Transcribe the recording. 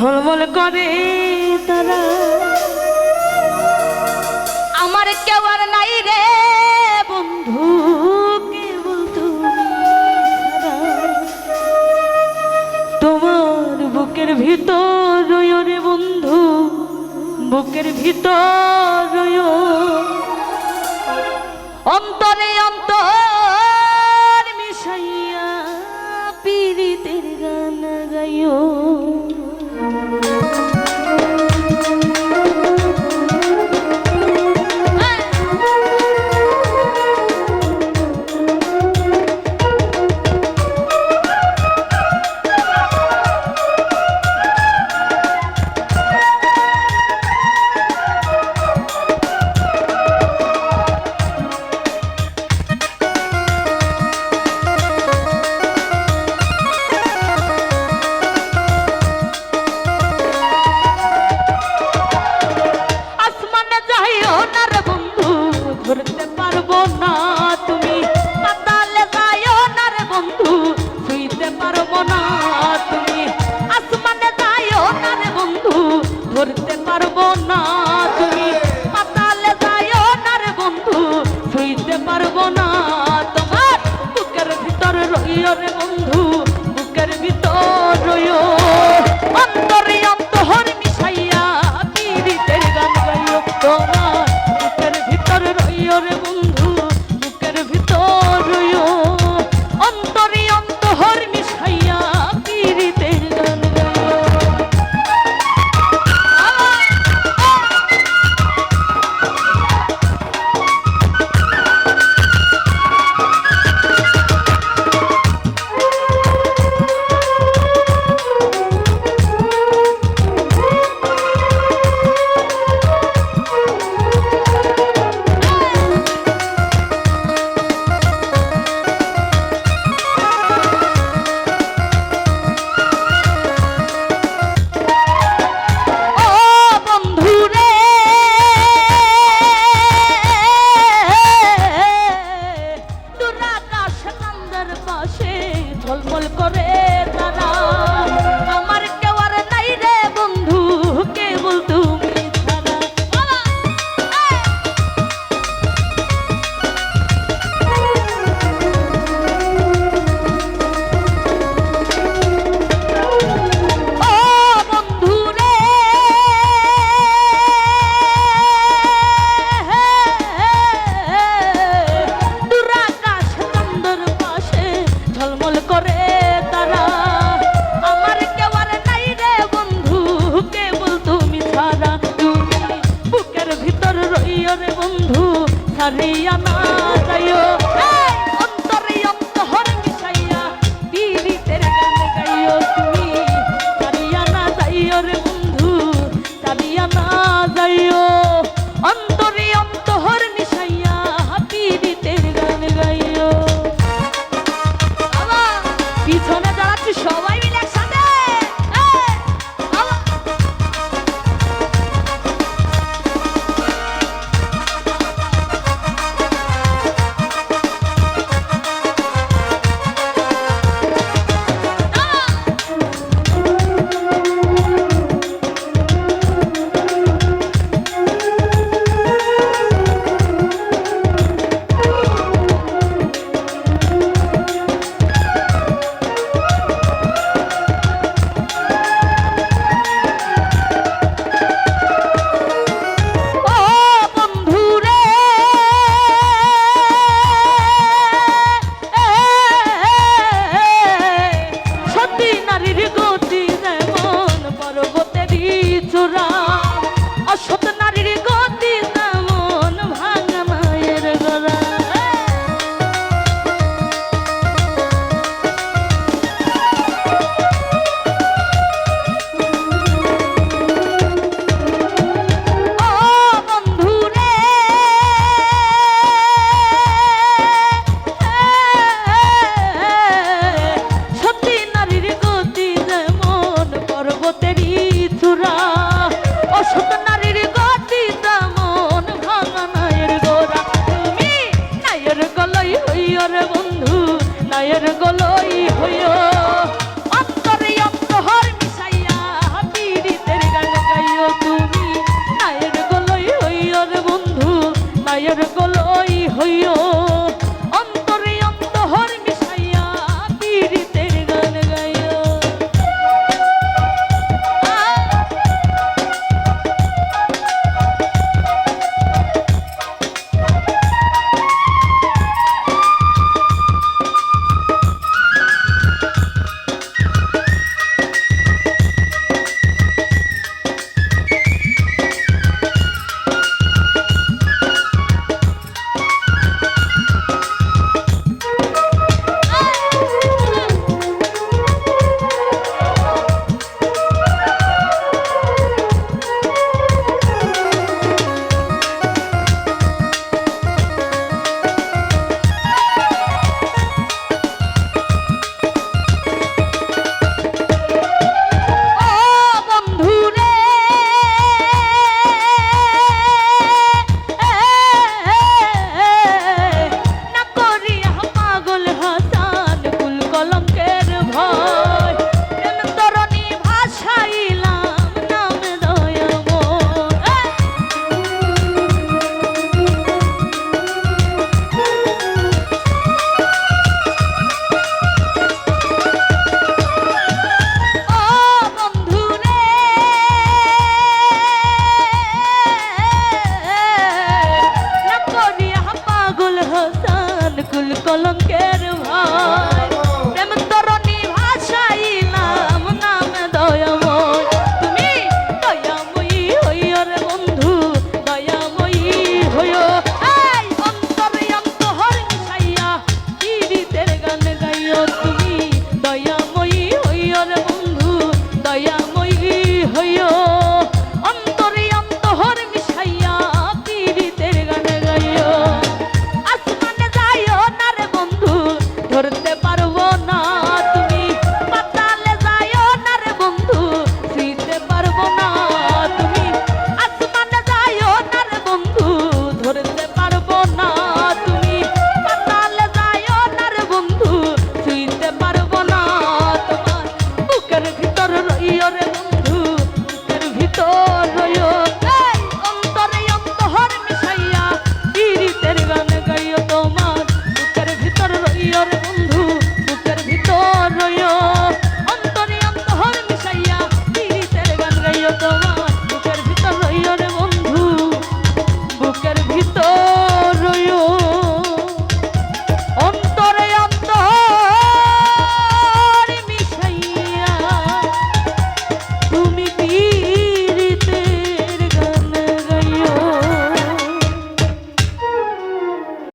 ঝলমল করে তারা। আমার কেউ আর নাই রে বন্ধু তোমার বুকের ভিতর রে বন্ধু বুকের ভিতর অন্তর ধরতে পারব না। I'm কলঙ্কে